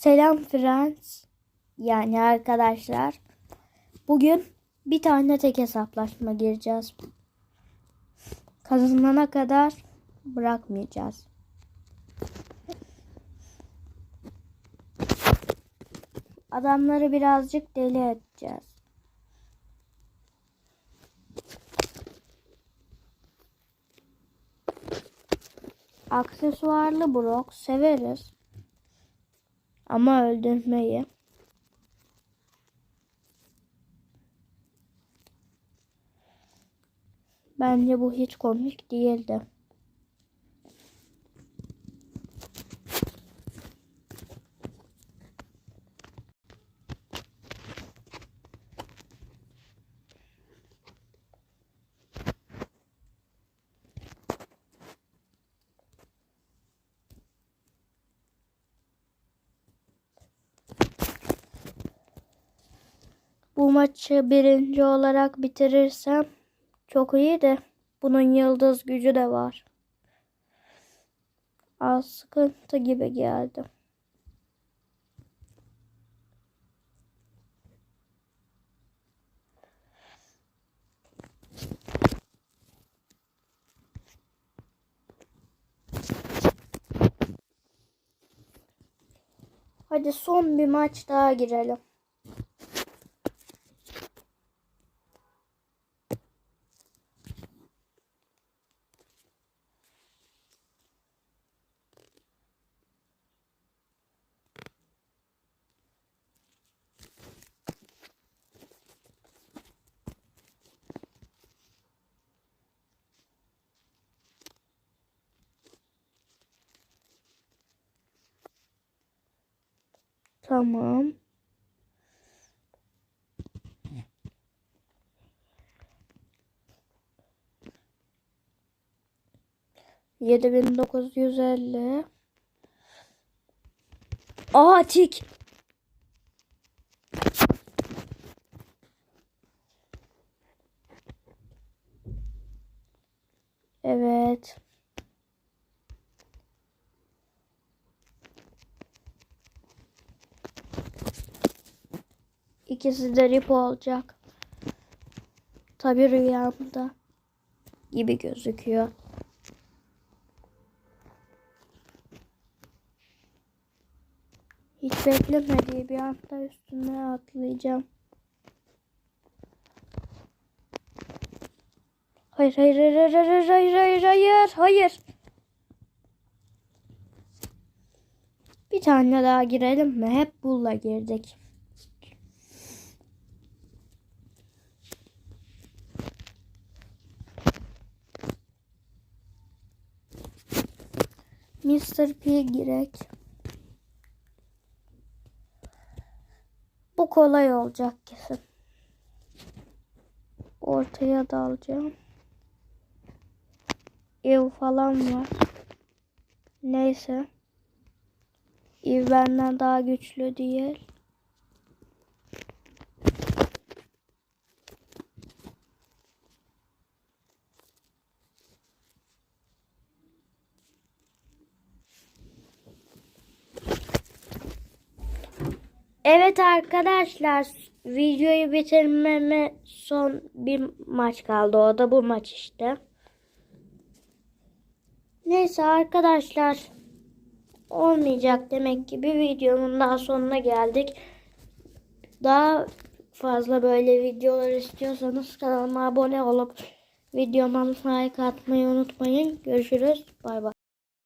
Selam friends. Yani arkadaşlar. Bugün bir tane tek hesaplaşma gireceğiz. Kazanana kadar bırakmayacağız. Adamları birazcık deli edeceğiz. Aksesuarlı Brock severiz. Ama öldürmeyi. Bence bu hiç komik değildi. Bu maçı birinci olarak bitirirsem çok iyi de bunun yıldız gücü de var. Az sıkıntı gibi geldi. Hadi son bir maç daha girelim. Tamam. Yedi bin dokuz yüz elli. Aa tik. Evet. İkisi de rip olacak. Tabi rüyamda gibi gözüküyor. Hiç beklemediği bir anda üstüne atlayacağım. Hayır hayır hayır hayır hayır hayır hayır hayır. Bir tane daha girelim mi? Hep bulla girdik. Mr. P girek. Bu kolay olacak kesin. Ortaya dalacağım. Ev falan var. Neyse. Ev benden daha güçlü değil. Evet arkadaşlar videoyu bitirmeme son bir maç kaldı. O da bu maç işte. Neyse arkadaşlar olmayacak demek ki bir videonun daha sonuna geldik. Daha fazla böyle videolar istiyorsanız kanalıma abone olup videoma like atmayı unutmayın. Görüşürüz. Bay bay.